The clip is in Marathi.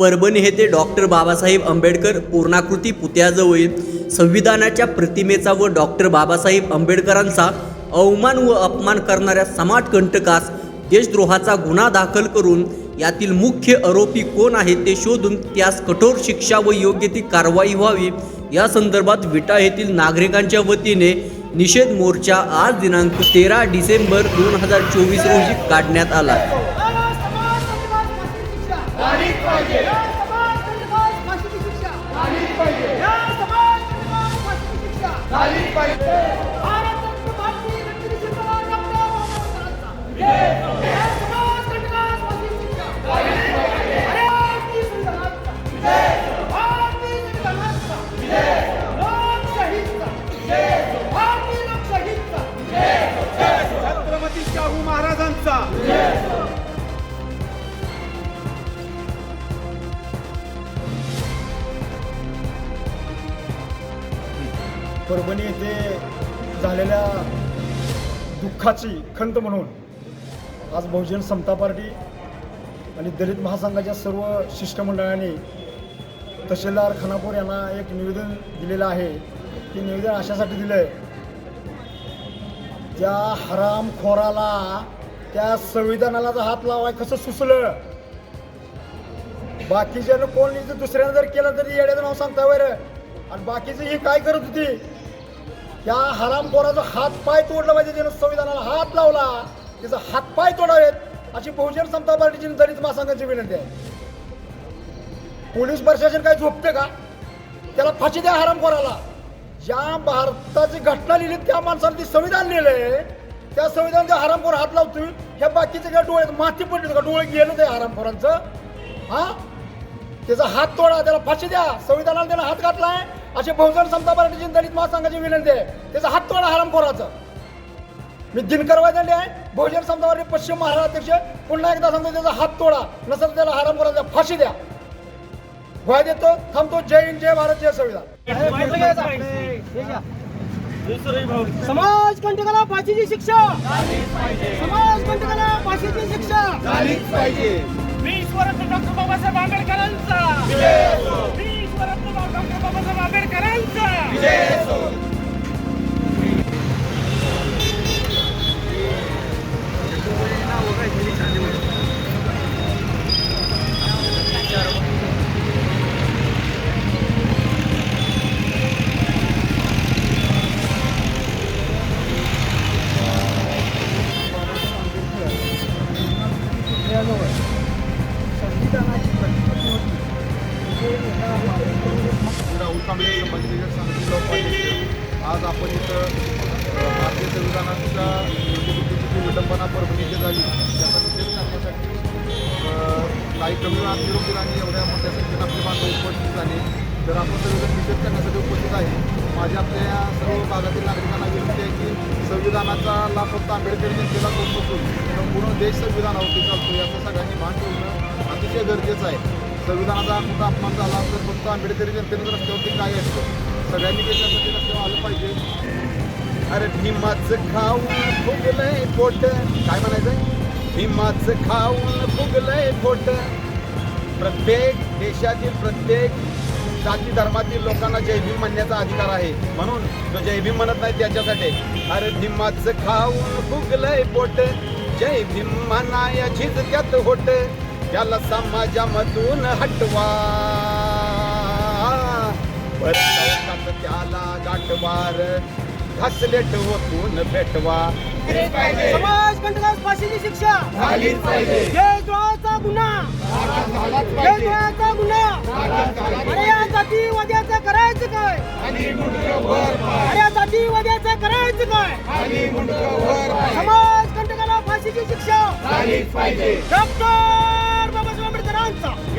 परभणी येथे डॉक्टर बाबासाहेब आंबेडकर पूर्णाकृती पुतळ्याजवळील संविधानाच्या प्रतिमेचा व डॉक्टर बाबासाहेब आंबेडकरांचा अवमान व अपमान करणाऱ्या समाजकंटकास देशद्रोहाचा गुन्हा दाखल करून यातील मुख्य आरोपी कोण आहे ते शोधून त्यास कठोर शिक्षा व योग्य ती कारवाई व्हावी या संदर्भात विटा येथील नागरिकांच्या वतीने निषेध मोर्चा आज दिनांक तेरा डिसेंबर दोन हजार चोवीस रोजी काढण्यात आला. परभणी येथे झालेल्या दुःखाची खंत म्हणून आज बहुजन समता पार्टी आणि दलित महासंघाच्या सर्व शिष्टमंडळाने तहसीलदार खानापूर यांना एक निवेदन दिलेलं आहे. ते निवेदन अशासाठी दिलं आहे त्या हरामखोराला त्या संविधानाला जर हात लावाय कसं सुचलं? बाकीच्यानं कोण दुसऱ्यानं जर केलं तरी येड्याचं नाव सांगता वर. आणि बाकीचं ही काय करत होती? या हरामखोराचा हात पाय तोडला पाहिजे त्यानं संविधानाला हात लावला. त्याचा हात पाय तोडावेत अशी बहुजन समता पार्टीची दलित महासंघाची विनंती आहे. पोलीस प्रशासन काय झोपते का? त्याला फाशी द्या हरामखोराला ज्या भारताची घटना लिहिली त्या माणसाने ती संविधान लिहिलंय. त्या संविधान त्या हरामखोर हात लावतोय ह्या बाकीचे काय डोळे माती पडली का? डोळे गेलं त्या हरामखोरांचं हा? त्याचा हात तोडा त्याला फाशी द्या. संविधानाला त्याला हात घातलाय. अशी बहुजन समता पार्टीची दलित महासंघाची विनंती आहे. त्याचा हात तोडा हरामखोराचं मी दिनकर वाजले आहे. बहुजन समता पार्टी पश्चिम महाराष्ट्र अध्यक्ष. पुन्हा एकदा सांगतो त्याचा हात तोडा नसेल त्याला हरामखोराचा फाशी द्या. भय देतो थांबतो. जय हिंद जय भारत जय संविधान. समाज कंटकाला फाशीची शिक्षा. समाज कंटकाला फाशीची शिक्षा. मी ईश्वरत्न डॉक्टर बाबासाहेब आंबेडकरांचा. राहुल कांबळे समिती ब्लॉक आज आपण इथं भारतीय संविधानाच्या निर्मितीची जी विडंबना झाली. त्याचा निषेध करण्यासाठी काही कमी वेळात निरोप एवढ्या मोठ्या संख्येनं आपले बांधव उपस्थित झाले. तर आपण सर्वजण निषेध करण्यासाठी उपस्थित आहे. माझी आपल्या या सर्व भागातील नागरिकांना विनंती आहे की संविधानाचा लाभ फक्त आंबेडकरने केला होत नसून संपूर्ण देश संविधानावरती चालतो याचं सगळ्यांनी भान ठेवणं अतिशय गरजेचं आहे. संविधानाचा मोठा अपमान झाला तर फक्त आंबेडकरी जनतेने रस्त्यावरती काय असतं सगळ्यांनी त्याच्यासाठी रस्त्यावर आलं पाहिजे. अरे भीमाचं खाऊन फुगलंय पोट काय म्हणायचंय? भीमाचं खाऊन फुगलंय पोट प्रत्येक देशातील प्रत्येक जाती धर्मातील लोकांना जय भीम म्हणण्याचा अधिकार आहे. म्हणून तो जय भीम म्हणत नाही त्याच्यासाठी अरे भीमाचं खाऊन फुगलंय पोट जय भीम म्हणाया झिजत्यात होट. त्याला समाजामधून हटवा. त्याला गाठवार. घासलेट होतून भेटवा समाज कंटकाला फाशीची शिक्षा. देशद्रोहाचा गुन्हा. देशद्रोहाचा गुन्हा. अरे या जातीवाद्याचं करायचं काय? अरे या जातीवाद्याचं करायचं काय? समाज कंटकाला फाशीची शिक्षा. डॉक्टर बाबासाहेब आंबेडकरांचा